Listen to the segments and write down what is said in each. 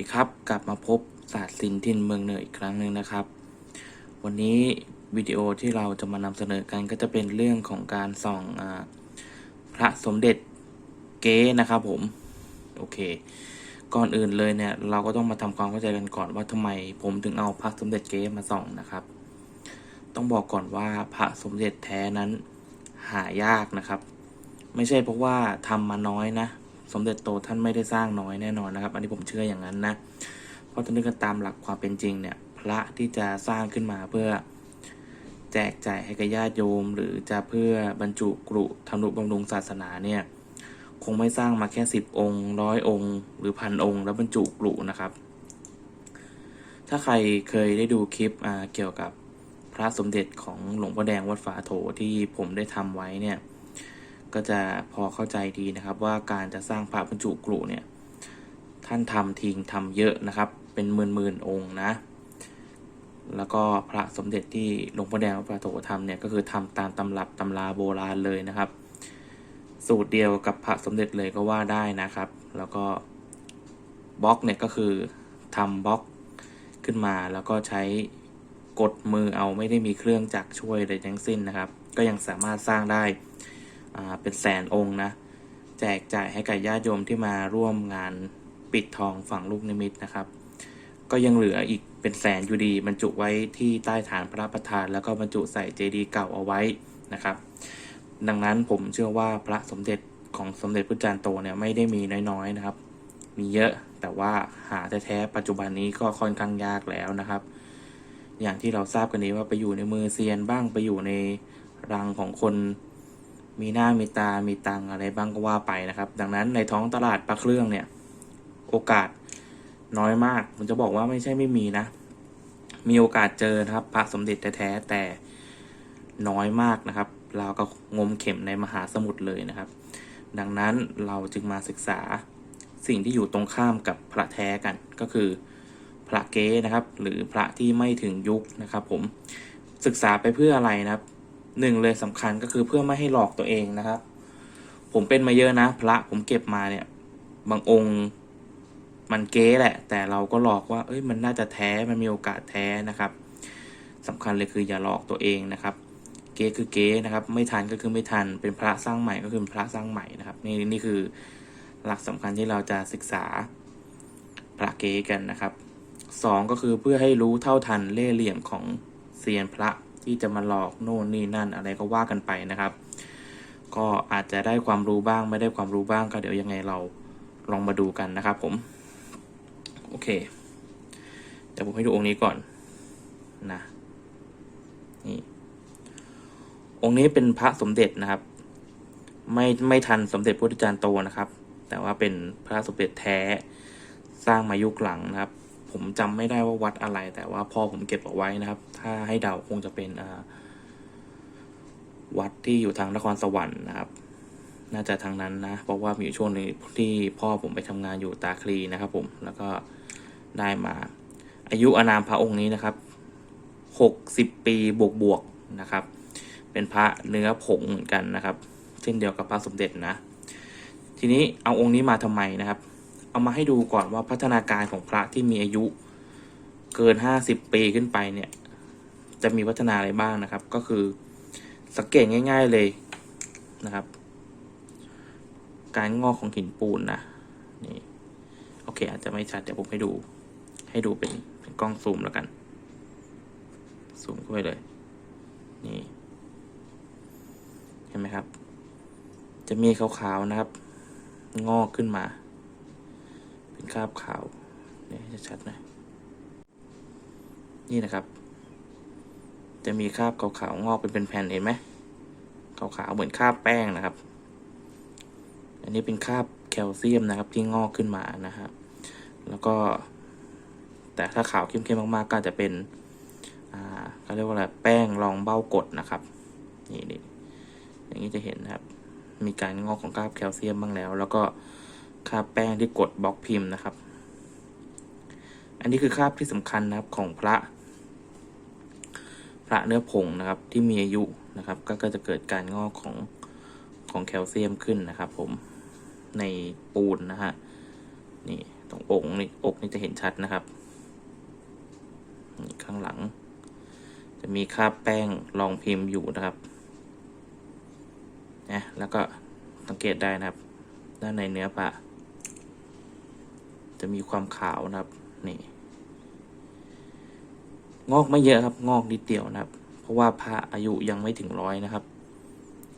ดีครับ กลับมาพบศาสตร์ศิลป์ทินเมืองเหนืออีกครั้งหนึ่งนะครับ วันนี้วิดีโอที่เราจะมานำเสนอกันก็จะเป็นเรื่องของการส่องอพระสมเด็จเก๊นะครับผม โอเค ก่อนอื่นเลยเนี่ยเราก็ต้องมาทำความเข้าใจกันก่อนว่าทำไมผมถึงเอาพระสมเด็จเก๊มาส่องนะครับ ต้องบอกก่อนว่าพระสมเด็จแท้นั้นหายากนะครับ ไม่ใช่เพราะว่าทำมาน้อยนะ สมเด็จโตท่านไม่ได้สร้างน้อยแน่นอนนะครับ อันนี้ผมเชื่ออย่างนั้นนะ เพราะถ้านึกกันตามหลักความเป็นจริงเนี่ย พระที่จะสร้างขึ้นมาเพื่อแจกจ่ายให้กับญาติโยม หรือจะเพื่อบรรจุกรุทำนุบำรุงศาสนาเนี่ยคงไม่สร้างมาแค่สิบองค์ร้อยองค์ หรือพันองค์ แล้วบรรจุกรุนะครับ ถ้าใครเคยได้ดูคลิปเกี่ยวกับพระสมเด็จของหลวงพ่อแดงวัดฝาโถที่ผมได้ทำไว้เนี่ย ก็จะพอเข้าใจดีนะครับว่าการจะสร้างพระบรรจุกรุเนี่ยท่านทำทิ้งทำเยอะนะครับ เป็นหมื่นหมื่นองค์นะ แล้วก็พระสมเด็จที่หลวงพ่อแดงวัดฝาโถทำเนี่ยก็คือทำตามตำรับตำราโบราณเลยนะครับ สูตรเดียวกับพระสมเด็จเลยก็ว่าได้นะครับ แล้วก็บล็อกเนี่ยก็คือทำบล็อกขึ้นมาแล้วก็ใช้กดมือเอาไม่ได้มีเครื่องจักรช่วยเลยทั้งสิ้นนะครับ ก็ยังสามารถสร้างได้ เป็นแสนองค์นะ แจกจ่ายให้กับญาติโยมที่มาร่วมงานปิดทองฝั่งลูกนิมิตนะครับ ก็ยังเหลืออีกเป็นแสนอยู่ดีบรรจุไว้ที่ใต้ฐานพระประธาน แล้วก็บรรจุใส่เจดีย์เก่าเอาไว้นะครับ ดังนั้นผมเชื่อว่าพระสมเด็จของสมเด็จพระจารย์โตเนี่ยไม่ได้มีน้อยๆนะครับ มีเยอะแต่ว่าหาแท้ๆปัจจุบันนี้ก็ค่อนข้างยากแล้วนะครับ อย่างที่เราทราบกันนี้ว่าไปอยู่ในมือเซียนบ้างไปอยู่ในรังของคน มีหน้ามีตามีตังอะไรบ้างก็ว่าไปนะครับ ดังนั้นในท้องตลาดปลาเครื่องเนี่ย โอกาสน้อยมากผมจะบอกว่าไม่ใช่ไม่มีนะ มีโอกาสเจอนะครับพระสมเด็จแท้แต่น้อยมากนะครับ เราก็งมเข็มในมหาสมุทรเลยนะครับ ดังนั้นเราจึงมาศึกษาสิ่งที่อยู่ตรงข้ามกับพระแท้กันก็คือพระเก๊นะครับ หรือพระที่ไม่ถึงยุคนะครับ ผมศึกษาไปเพื่ออะไรนะครับ หนึ่งเลยสำคัญก็คือเพื่อไม่ให้หลอกตัวเองนะครับ ผมเป็นมาเยอะนะ พระผมเก็บมาเนี่ย บางองค์มันเก๊แหละ แต่เราก็หลอกว่า เอ้ยมันน่าจะแท้มันมีโอกาสแท้นะครับสำคัญเลยคืออย่าหลอกตัวเองนะครับ เก๊คือเก๊นะครับ ไม่ทันก็คือไม่ทัน เป็นพระสร้างใหม่ก็คือพระสร้างใหม่นะครับ นี่นี่คือหลักสำคัญที่เราจะศึกษาพระเก๊กันนะครับสองก็คือเพื่อให้รู้เท่าทันเล่ห์เหลี่ยมของเซียนพระ ที่จะมาหลอกโน่นนี่นั่นอะไรก็ว่ากันไปนะครับ ก็อาจจะได้ความรู้บ้างไม่ได้ความรู้บ้างก็เดี๋ยวยังไงเราลองมาดูกันนะครับผม โอเคเดี๋ยวผมให้ดูองค์นี้ก่อนนะนี่องค์นี้เป็นพระสมเด็จนะครับ ไม่ไม่ทันสมเด็จพุทธจารย์โตนะครับ แต่ว่าเป็นพระสมเด็จแท้สร้างมายุคหลังนะครับ ผมจำไม่ได้ว่าวัดอะไร แต่ว่าพ่อผมเก็บเอาไว้นะครับ ถ้าให้เดาคงจะเป็นวัดที่อยู่ทางนครสวรรค์นะครับ น่าจะทางนั้นนะ เพราะว่ามีช่วงหนึงที่พ่อผมไปทำงานอยู่ตาคลีนะครับผมแล้วก็ได้มา อายุอนามพระองค์นี้นะครับหกสิบปีบวกบวกๆนะครับ เป็นพระเนื้อผงเหมือนกันนะครับ เช่นเดียวกับพระสมเด็จนะ ทีนี้เอาองค์นี้มาทำไมนะครับ เอามาให้ดูก่อนว่าพัฒนาการของพระที่มีอายุ เกินห้าสิบปีขึ้นไปเนี่ย จะมีพัฒนาอะไรบ้างนะครับ ก็คือสังเกตง่าย ๆเลยนะครับ การงอกของหินปูนนะนี่โอเค อาจจะไม่ชัดเดี๋ยวผมให้ดู ให้ดูเป็นเป็นกล้องซูมแล้วกัน ซูมเข้าไปเลย นี่ เห็นไหมครับ จะมีขาวๆนะครับ งอกขึ้นมา เป็นคราบขาวเนี่ยจะชัดหนะนี่นะครับ จะมีคราบขาวๆงอกเป็นเป็นแผ่นเห็นไหมขาวๆเหมือนคราบแป้งนะครับ อันนี้เป็นคราบแคลเซียมนะครับที่งอกขึ้นมานะครับแล้วก็แต่ถ้าขาวเข้มๆมากๆ ก็จจะเป็นอ่าเขาเรียกว่าอะไรแป้งรองเบ้ากดนะครับนี่นี่อย่างนี้จะเห็นนะครับ มีการงอกของคราบแคลเซียมบ้างแล้ว แล้วก็ คราแป้งที่กดบล็อกพิมพ์นะครับ อันนี้คือคราบที่สำคัญนะครับของพระ พระเนื้อผงนะครับที่มีอายุนะครับก็ก็จะเกิดการงอกของของแคลเซียมขึ้นนะครับผมในปูนนะฮะนี่ตรงอกนี่อกนี่จะเห็นชัดนะครับข้างหลัง จะมีคราบแป้งรองพิมพ์อยู่นะครับนะแล้วก็สังเกตได้นะครับ ด้านในเนื้อปลา จะมีความขาวนะครับ นี่ งอกไม่เยอะครับ งอกนิดเดียวนะครับ เพราะว่าพระอายุยังไม่ถึงร้อยนะครับ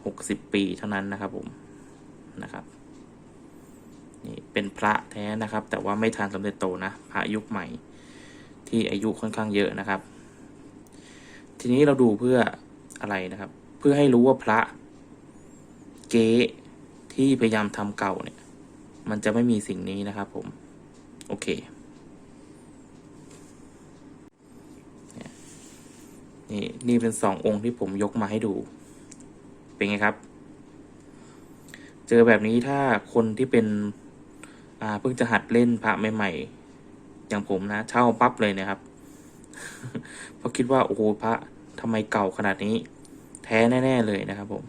หกสิบปีเท่านั้นนะครับผมนะครับนี่เป็นพระแท้นะครับ แต่ว่าไม่ทานสมเด็จโตนะพระยุคใหม่ ที่อายุค่อนข้างเยอะนะครับ ทีนี้เราดูเพื่ออะไรนะครับ เพื่อให้รู้ว่าพระเก๊ที่พยายามทำเก่าเนี่ย มันจะไม่มีสิ่งนี้นะครับผม โอเค นี่นี่เป็นสององค์ที่ผมยกมาให้ดู เป็นไงครับ เจอแบบนี้ถ้าคนที่เป็น อ่าเพิ่งจะหัดเล่นพระใหม่ๆ อย่างผมนะ เช่าปั๊บเลยนะครับ เพราะคิดว่า โอ้โหพระทำไมเก่าขนาดนี้ แท้แน่ ๆ เลยนะครับผม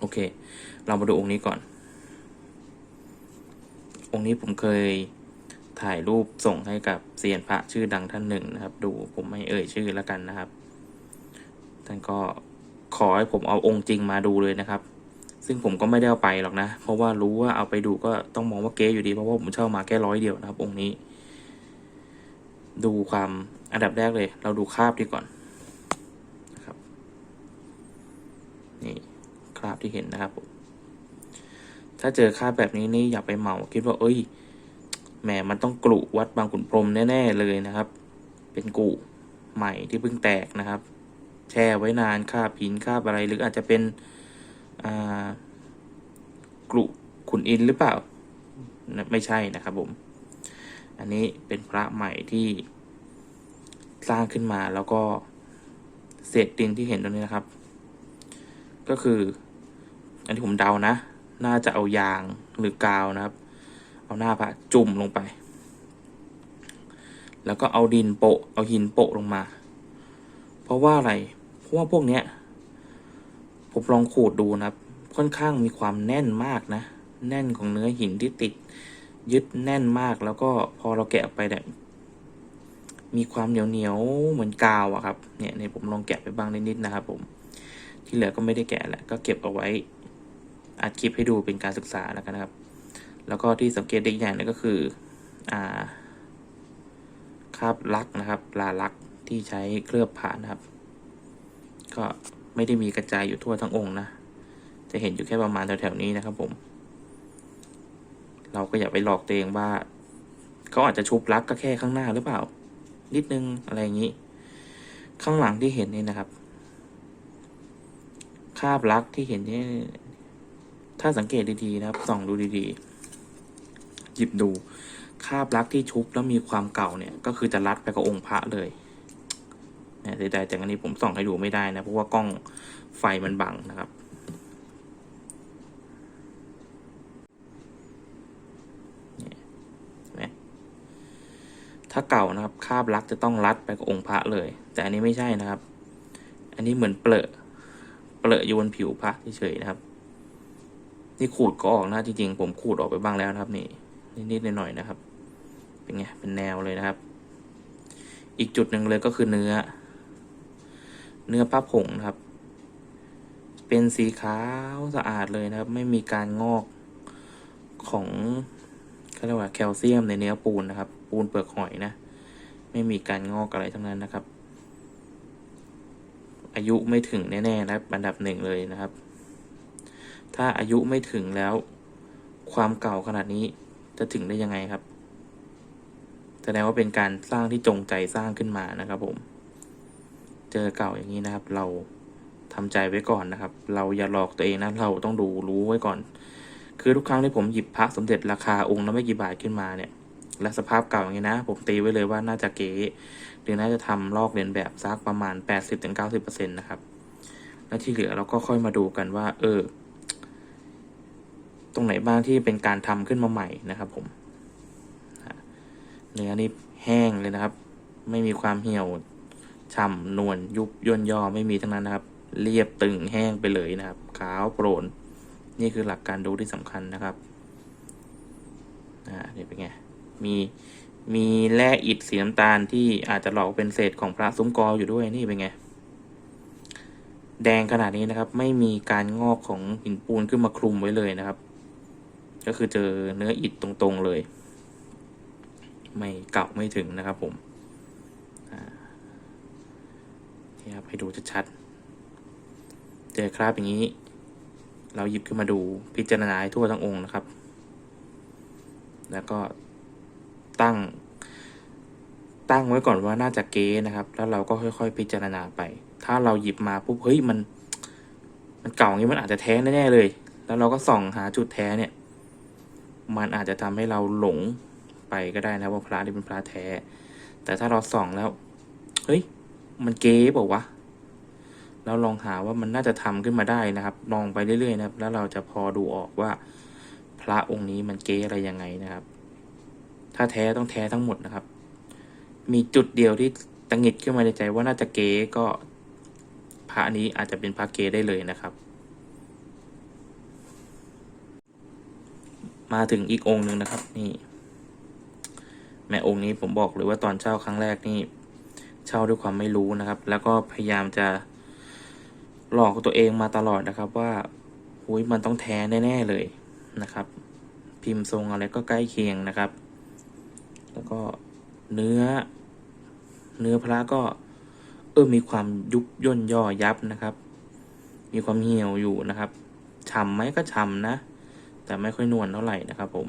โอเค เรามาดูองค์นี้ก่อน องค์นี้ผมเคย ถ่ายรูปส่งให้กับเซียนพระชื่อดังท่านหนึ่งนะครับ ดูผมไม่เอ่ยชื่อแล้วกันนะครับ ท่านก็ขอให้ผมเอาองค์จริงมาดูเลยนะครับ ซึ่งผมก็ไม่ได้เอาไปหรอกนะ เพราะว่ารู้ว่าเอาไปดูก็ต้องมองว่าเก๊อยู่ดี เพราะว่าผมเช่ามาแค่ร้อยเดียวนะครับ องค์นี้ ดูความอันดับแรกเลย เราดูคราบดีก่อนนะครับ นี่คราบที่เห็นนะครับ ถ้าเจอคราบแบบนี้นี่อย่าไปเหมาคิดว่า เอ้ย แหมมันต้องกรุวัดบางขุนพรหมแน่ ๆ เลยนะครับ เป็นกุใหม่ที่เพิ่งแตกนะครับ แช่ไว้นานคาบหินคาบอะไรหรืออาจจะเป็นกรุขุนอินหรือเปล่า ไม่ใช่นะครับผม อันนี้เป็นพระใหม่ที่สร้างขึ้นมาแล้วก็เศษดินที่เห็นตรงนี้นะครับ ก็คือ อันที่ผมเดานะ น่าจะเอายางหรือกาวนะครับ เอาหน้าพระจุ่มลงไป แล้วก็เอาดินโปะเอาหินโปะลงมา เพราะว่าอะไร เพราะว่าพวกเนี้ยผมลองขูดดูนะครับ ค่อนข้างมีความแน่นมากนะ แน่นของเนื้อหินที่ติด ยึดแน่นมากแล้วก็พอเราแกะไปเนี่ยมีความเหนียวเหนียวเหมือนกาวอะครับ เนี่ยในผมลองแกะไปบ้างนิดๆนะครับ ผม ที่เหลือก็ไม่ได้แกะแหละก็เก็บเอาไว้อัดคลิปให้ดูเป็นการศึกษาแล้วกันนะครับ แล้วก็ที่สังเกตได้อีกอย่างนึงก็คืออ่าคราบลักนะครับลาลักที่ใช้เคลือบผ่านนะครับ ก็ไม่ได้มีกระจายอยู่ทั่วทั้งองค์นะ จะเห็นอยู่แค่ประมาณแถวๆนี้นะครับผม เราก็อย่าไปหลอกตัวเองว่าเขาอาจจะชุบลักก็แค่ข้างหน้าหรือเปล่า นิดนึงอะไรอย่างนี้ ข้างหลังที่เห็นนี่นะครับคราบลักที่เห็นนี่ถ้าสังเกตดีๆนะครับส่องดูดีๆ หยิบดูคาบลักที่ชุบแล้วมีความเก่าเนี่ย ก็คือจะรัดไปกับองค์พระเลยเนี่ยใดๆแต่อันนี้ผมส่องให้ดูไม่ได้นะ เพราะว่ากล้องไฟมันบังนะครับ ถ้าเก่านะครับคาบลักจะต้องรัดไปกับองค์พระเลย แต่อันนี้ไม่ใช่นะครับ อันนี้เหมือนเปลอะเปลอะอยู่บนผิวพระเฉยๆนะครับ นี่ขูดก็ออกนะจริงๆผมขูดออกไปบ้างแล้วนะครับนี่ นิดๆหน่อยๆนะครับ เป็นไง เป็นแนวเลยนะครับ อีกจุดหนึ่งเลยก็คือเนื้อ เนื้อผ้าผงนะครับ เป็นสีขาวสะอาดเลยนะครับ ไม่มีการงอกของเขาเรียกว่าแคลเซียมในเนื้อปูนนะครับ ปูนเปลือกหอยนะ ไม่มีการงอกอะไรทั้งนั้นนะครับ อายุไม่ถึงแน่ๆนะครับอันดับหนึ่งเลยนะครับ ถ้าอายุไม่ถึงแล้วความเก่าขนาดนี้ จะถึงได้ยังไงครับ แสดงว่าเป็นการสร้างที่จงใจสร้างขึ้นมานะครับ ผม เจอเก่าอย่างนี้นะครับ เราทำใจไว้ก่อนนะครับ เราอย่าหลอกตัวเองนะเราต้องดูรู้ไว้ก่อน คือทุกครั้งที่ผมหยิบพระสมเด็จราคาองค์ละไม่กี่บาทขึ้นมาเนี่ย และสภาพเก่าอย่างนี้นะ ผมตีไว้เลยว่าน่าจะเก๋หรือน่าจะทำลอกเลียนแบบซักประมาณ 80-90%นะครับแล้วที่เหลือเราก็ค่อยมาดูกันว่า เออ ตรงไหนบ้างที่เป็นการทำขึ้นมาใหม่นะครับผมเนื้อนี่แห้งเลยนะครับ ไม่มีความเหี่ยวฉ่ำนวลยุบย่นย่อไม่มีทั้งนั้นนะครับ เรียบตึงแห้งไปเลยนะครับ ขาวโปร่นนี่คือหลักการดูที่สำคัญนะครับอ่านี่เป็นไงมีมีแร่อิฐสีน้ำตาลที่อาจจะหลอกเป็นเศษของพระซุ้มกออยู่ด้วยนี่เป็นไง แดงขนาดนี้นะครับ ไม่มีการงอกของหินปูนขึ้นมาคลุมไว้เลยนะครับ ก็คือเจอเนื้ออิฐตรงๆเลย ไม่เก่าไม่ถึงนะครับผมนี่ครับให้ดูชัดๆเจอคราบอย่างนี้ เราหยิบขึ้นมาดูพิจารณาทั่วทั้งองค์นะครับ แล้วก็ตั้ง ตั้งไว้ก่อนว่าน่าจะเก๊นะครับ แล้วเราก็ค่อยๆ พิจารณาไป ถ้าเราหยิบมาปุ๊บเฮ้ยมัน มันเก่าอย่างนี้มันอาจจะแท้แน่ๆเลย แล้วเราก็ส่องหาจุดแท้เนี่ย มันอาจจะทำให้เราหลงไปก็ได้นะว่าพระนี่เป็นพระแท้ แต่ถ้าเราส่องแล้ว เฮ้ย มันเก๊บอกวะเราลองหาว่ามันน่าจะทำขึ้นมาได้นะครับ ลองไปเรื่อยๆนะครับ แล้วเราจะพอดูออกว่า พระองค์นี้มันเก๊อะไรยังไงนะครับ ถ้าแท้ต้องแท้ทั้งหมดนะครับ มีจุดเดียวที่ตังหิดขึ้นมาในใจว่าน่าจะเก๊ก็พระนี้อาจจะเป็นพระเก๊ได้เลยนะครับ มาถึงอีกองค์หนึ่งนะครับ นี่ แม่องค์นี้ผมบอกเลยว่าตอนเช่าครั้งแรกนี่ เช่าด้วยความไม่รู้นะครับ แล้วก็พยายามจะหลอกตัวเองมาตลอดนะครับ ว่าหุยมันต้องแท้แน่ๆเลยนะครับ พิมพ์ทรงอะไรก็ใกล้เคียงนะครับ แล้วก็เนื้อ เนื้อพระก็ เออมีความยุบย่นย่อยับนะครับ มีความเหี่ยวอยู่นะครับฉ่ำไหมก็ฉ่ำนะ แต่ไม่ค่อยนวลเท่าไหร่นะครับผม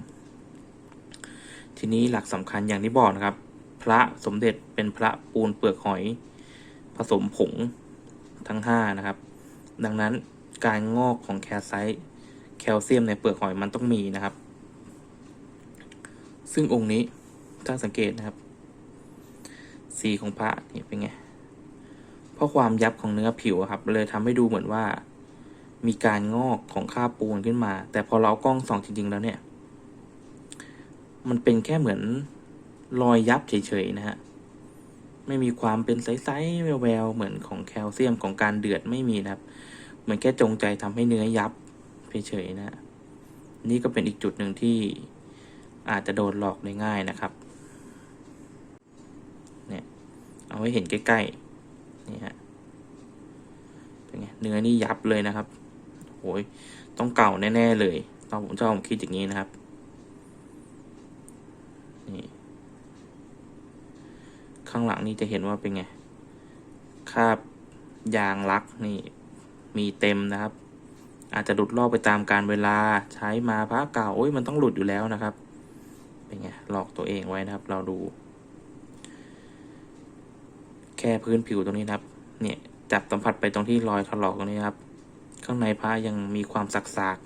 ทีนี้หลักสำคัญอย่างที่บอกนะครับ พระสมเด็จเป็นพระปูนเปลือกหอย ผสมผงทั้งห้านะครับ ดังนั้นการงอกของแคลไซต์แคลเซียมในเปลือกหอยมันต้องมีนะครับ ซึ่งองค์นี้ถ้าสังเกตนะครับ สีของพระนี่เป็นไง เพราะความยับของเนื้อผิวครับ เลยทำให้ดูเหมือนว่า มีการงอกของคราปูนขึ้นมา แต่พอเราเอากล้องส่องจริง ๆ แล้วเนี่ย มันเป็นแค่เหมือนรอยยับเฉยๆนะฮะ ไม่มีความเป็นใสๆแววๆเหมือนของแคลเซียมของการเดือดไม่มีนะครับ เหมือนแค่จงใจทำให้เนื้อยับเฉยๆนะฮะนี่ก็เป็นอีกจุดหนึ่งที่อาจจะโดนหลอกได้ง่ายนะครับ เนี่ย เอาไว้เห็นใกล้ๆ นี่ฮะ เป็นไง เนื้อนี่ยับเลยนะครับ โอ้ยต้องเก่าแน่ๆเลยตอนผมเจ้าผมคิดอย่างนี้นะครับนี่ข้างหลังนี่จะเห็นว่าเป็นไงคาบยางลักนี่มีเต็มนะครับ อาจจะหลุดลอกไปตามการเวลาใช้มาพระเก่าโอ้ยมันต้องหลุดอยู่แล้วนะครับ เป็นไงหลอกตัวเองไว้นะครับ เราดู แค่พื้นผิวตรงนี้นะครับ เนี่ยจับสัมผัสไปตรงที่รอยถลอกตรงนี้นครับ ข้างในผ้ายังมีความสัก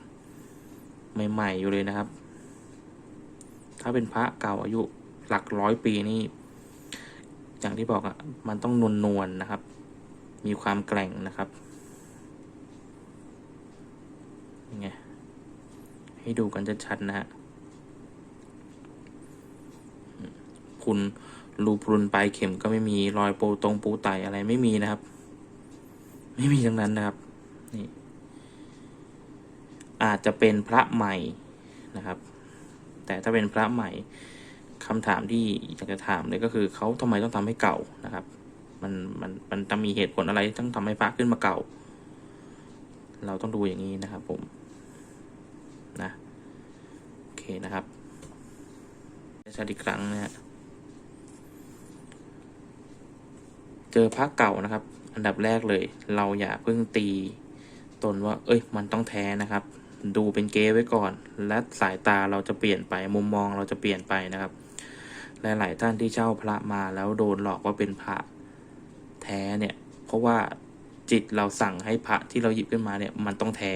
ๆใหม่ ๆ อยู่เลยนะครับ ถ้าเป็นพระเก่าอายุหลักร้อยปีนี่ อย่างที่บอกอะ่ะ มันต้องนวลนวลนะครับ มีความแกร่งนะครับยังไงให้ดูกันชัดๆนะฮะพุนรูพรุนปลายเข็มก็ไม่มีรอยโปตรงปูไตอะไรไม่มีนะครับ ไม่มีทั้งนั้นนะครับ นี่ อาจจะเป็นพระใหม่นะครับ แต่ถ้าเป็นพระใหม่คำถามที่อยากจะถามเลยก็คือเขาทำไมต้องทำให้เก่านะครับ มันมันมันจะมีเหตุผลอะไรต้องทำให้พระขึ้นมาเก่า เราต้องดูอย่างนี้นะครับผมนะโอเคนะครับชัดอีกครั้งนะฮะเจอพระเก่านะครับ อันดับแรกเลย เราอย่าเพิ่งตีตนว่า เอ้ย มันต้องแท้นะครับ ดูเป็นเกไว้ก่อน และสายตาเราจะเปลี่ยนไปมุมมองเราจะเปลี่ยนไปนะครับหลายๆท่านที่เช่าพระมาแล้วโดนหลอกว่าเป็นพระแท้เนี่ย เพราะว่าจิตเราสั่งให้พระที่เราหยิบขึ้นมาเนี่ย มันต้องแท้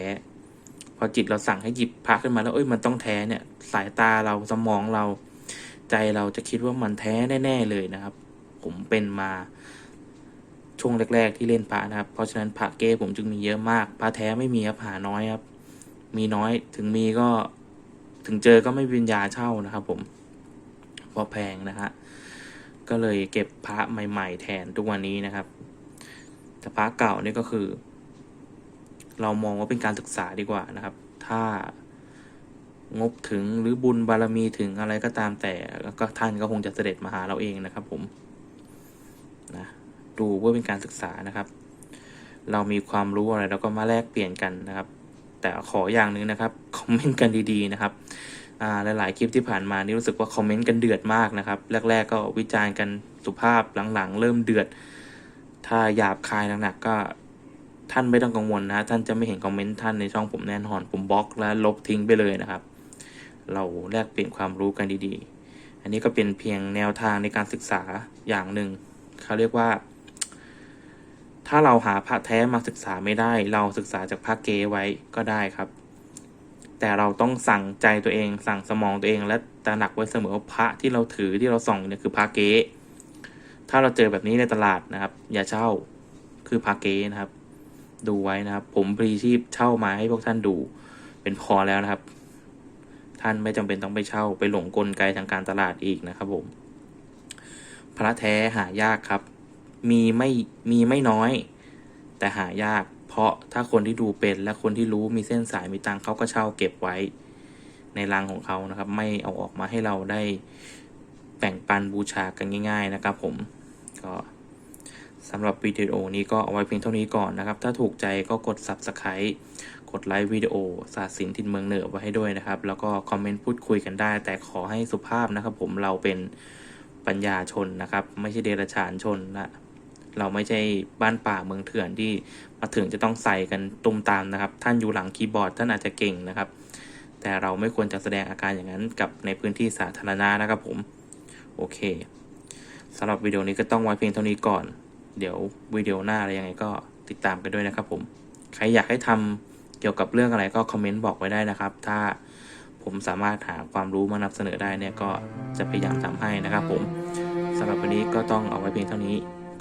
พอจิตเราสั่งให้หยิบพระขึ้นมาแล้วเอ้ยมันต้องแท้เนี่ย สายตาเราสมองเรา ใจเราจะคิดว่ามันแท้แน่ๆเลยนะครับ ผมเป็นมาช่วงแรก ๆ ที่เล่นพระนะครับ เพราะฉะนั้นพระเก้ผมจึงมีเยอะมากพระแท้ไม่มีครับหาน้อยครับ มีน้อยถึงมีก็ถึงเจอก็ไม่วิญญาเช่านะครับผมเพราะแพงนะฮะก็เลยเก็บพระใหม่ๆแทนทุกวันนี้นะครับแต่พระเก่านี่ก็คือ เรามองว่าเป็นการศึกษาดีกว่านะครับ ถ้างบถึงหรือบุญบารมีถึงอะไรก็ตามแต่ก็ท่านก็คงจะเสด็จมาหาเราเองนะครับ ผมนะดูเพื่อเป็นการศึกษานะครับ เรามีความรู้อะไรเราก็มาแลกเปลี่ยนกันนะครับ แต่ขออย่างหนึ่งนะครับคอมเมนต์กันดีๆนะครับหลายๆคลิปที่ผ่านมานี่รู้สึกว่าคอมเมนต์กันเดือดมากนะครับ แรก ๆ ก็วิจารณ์กันสุภาพหลังๆ เริ่มเดือด ถ้าหยาบคายหนักๆก็ท่านไม่ต้องกังวลนะ ท่านจะไม่เห็นคอมเมนต์ท่านในช่องผมแน่นอน ผมบล็อกและลบทิ้งไปเลยนะครับ เราแลกเปลี่ยนความรู้กันดีๆ อันนี้ก็เป็นเพียงแนวทางในการศึกษาอย่างหนึ่งเขาเรียกว่า ถ้าเราหาพระแท้มาศึกษาไม่ได้ เราศึกษาจากพระเกไว้ก็ได้ครับ แต่เราต้องสั่งใจตัวเอง สั่งสมองตัวเอง และตระหนักไว้เสมอว่าพระที่เราถือที่เราส่องเนี่ยคือพระเกถ้าเราเจอแบบนี้ในตลาดนะครับ อย่าเช่าคือพระเกนะครับ ดูไว้นะครับ ผมปรีชีพเช่ามาให้พวกท่านดู เป็นพอแล้วนะครับ ท่านไม่จำเป็นต้องไปเช่า ไปหลงกลไกทางการตลาดอีกนะครับผมพระแท้หายากครับ มีไม่มีไม่น้อย แต่หายาก เพราะถ้าคนที่ดูเป็นและคนที่รู้มีเส้นสายมีตังเขาก็เช่าเก็บไว้ ในรังของเขานะครับ ไม่เอาออกมาให้เราได้แบ่งปันบูชากันง่าย ๆ นะครับ ผมก็สำหรับวิดีโอนี้ก็เอาไว้เพียงเท่านี้ก่อนนะครับ ถ้าถูกใจก็กด subscribe กดไลค์วิดีโอศาสตร์ศิลป์ทินเมืองเหนือไว้ให้ด้วยนะครับ แล้วก็คอมเมนต์พูดคุยกันได้ แต่ขอให้สุภาพนะครับผมเราเป็นปัญญาชนนะครับ ไม่ใช่เดรัจฉานชนนะ เราไม่ใช่บ้านป่าเมืองเถื่อนที่มาถึงจะต้องใส่กันตุมตามนะครับ ท่านอยู่หลังคีย์บอร์ดท่านอาจจะเก่งนะครับ แต่เราไม่ควรจะแสดงอาการอย่างนั้นกับในพื้นที่สาธารณะนะครับผม โอเคสำหรับวิดีโอนี้ก็ต้องไว้เพียงเท่านี้ก่อน เดี๋ยววิดีโอหน้าอะไรยังไงก็ติดตามกันด้วยนะครับผม ใครอยากให้ทำเกี่ยวกับเรื่องอะไรก็คอมเมนต์บอกไว้ได้นะครับ ถ้าผมสามารถหาความรู้มานำเสนอได้เนี่ยก็จะพยายามทำให้นะครับผมสำหรับวันนี้ก็ต้องเอาไว้เพียงเท่านี้